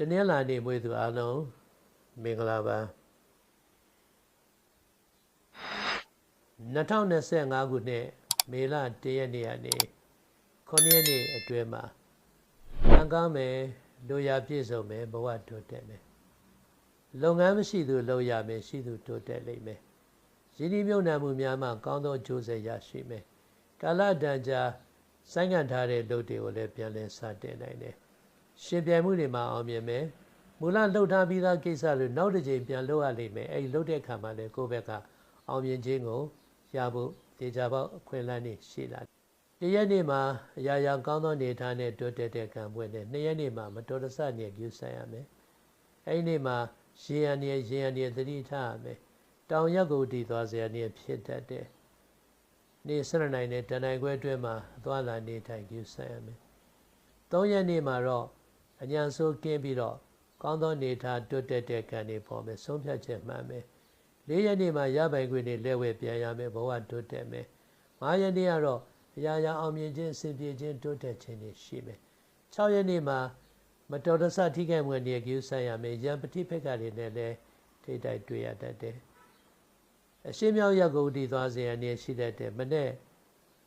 တနင်္လာနေ့မွေးသူအားလုံးမင်္ဂလာပါ2025ခုနှစ်မေလ1ရက်နေ့ကနေ9ရက်နေ့အတွင်းမှာကံကောင်းမယ်လူရပြည့်စုံမယ်ဘဝတိုးတက်မယ်လုပ်ငန်းမရှိသူလုပ်ရမယ်ရှိသူတိုးတက်လိမ့်မယ်ရင်းနှီးမြှုပ်နှံမှုများမှကောင်းသောကြိုးစားရရှိမယ်ကာလတန်ကြာစိုင်းငံ့ထားတဲ့လုပ်တွေကိုလည်းပြန်လည်စတင်နိုင်တယ် ရှင်ပြိုင်မှုတွေမှာအောင်မြင်မယ်မူလလှုပ်ထားပြီးသားကိစ္စတွေနောက်တစ်ချိန်ပြန်လုပ်ရလိမ့်မယ်အဲဒီလှုပ်တဲ့ခါမှာလည်းကိုယ့်ဘက်ကအောင်မြင်ခြင်းကိုရဖို့တေချာပေါက်အခွင့်အလမ်းတွေရှိလာတရက်နေ့မှာအရာရာကောင်းသောနေထားနဲ့တိုးတက်တဲ့ကံပွင့်နဲ့နှစ်ရက်နေ့မှာမတော်တဆနေကျူးဆိုင်ရမယ်အဲဒီနေ့မှာရေရန်နေရေရန်နေသတိထားရမယ်တောင်ရက်ကိုတည်သွားစရာနေဖြစ်တတ်တယ်နေ့၁၂နိုင်နဲ့တန်နိုင်ခွဲအတွင်းမှာအသွားလာနေထိုင်ကျူးဆိုင်ရမယ်၃ရက်နေ့မှာတော့ အညာဆိုးကင်းပြီးတော့ကောင်းသောနေထားတွတ်တက်တဲ့ကံတွေပေါ်မယ်ဆုံးဖြတ်ချက်မှန်မယ်၄ရက်နေ့မှာရပိုင်ခွင့်တွေလက်ဝဲပြန်ရမယ်ဘဝတွတ်တက်မယ်၅ရက်နေ့ကတော့အရာရာအောင်မြင်ခြင်းအစဉ်ပြေခြင်းတွတ်တက်ခြင်းတွေရှိမယ်၆ရက်နေ့မှာမတော်တဆထိခိုက်မှုတွေကျူးဆိုင်ရမယ်ရံပတိဖက်ကတွေနဲ့လည်းထိတိုက်တွေ့ရတတ်တယ်အရှင်းမြောက်ရက်ကိုတည်သွားစေရနေရှိတတ်တယ်မနေ့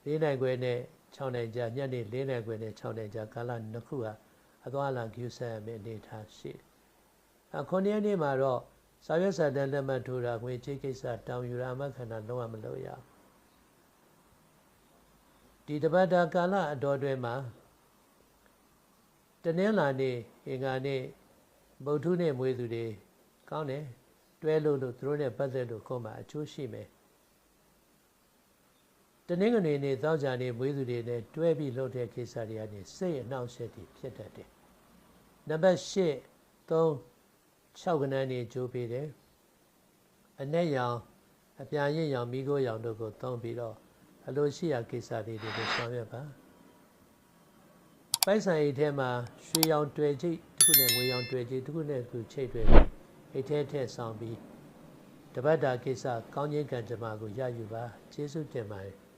၄နိုင်ခွဲနဲ့6နိုင်ကြာညနေ၄နိုင်ခွဲနဲ့6နိုင်ကြာကာလနှစ်ခုဟာ အသွားလာကျူးဆိုင်ရမယ်အနေထားရှိတယ်အခုနေ့နေ့မှာတော့စာရွက်စာတမ်းလက်မှတ်ထိုးတာငွေချေးကိစ္စတောင်ယူရာမခန္ဓာလုံးဝမလုပ်ရဒီတပတ်တာကာလအတော်တွင်မှာတနင်္လာနေ့အင်္ဂါနေ့ဗုဒ္ဓနေ့မွေးသူတွေကောင်းတယ်တွဲလို့လို့သူတို့နဲ့ပတ်သက်လို့ခုမှအကျိုးရှိမယ် တနင်္ဂနွေနေ့သောကြာနေ့မွေးသူတွေနဲ့တွဲပြီးလုပ်တဲ့ကိစ္စတွေကနေစိတ်အနှောက်အယှက်တွေဖြစ်တတ်တယ်နံပါတ်၈3 6ကနန်းနေကျိုးပေးတယ်အ내ရောင်အပြာရင့်ရောင်မိခိုးရောင်တို့ကိုသုံးပြီးတော့အလိုရှိရာကိစ္စတွေတွေကိုဆောင်ရွက်ပါပိုက်ဆံအိတ်ထဲမှာရွှေရောင်တွေ့ချိတ်တစ်ခုနဲ့ငွေရောင်တွေ့ချိတ်တစ်ခုနဲ့သူချိတ်တွေ့ပြီးအိတ်ထဲထည့်ဆောင်ပြီးတပတ်တာကိစ္စကောင်းခြင်းကံကြမ္မာကိုရယူပါကျေးဇူးတင်ပါတယ်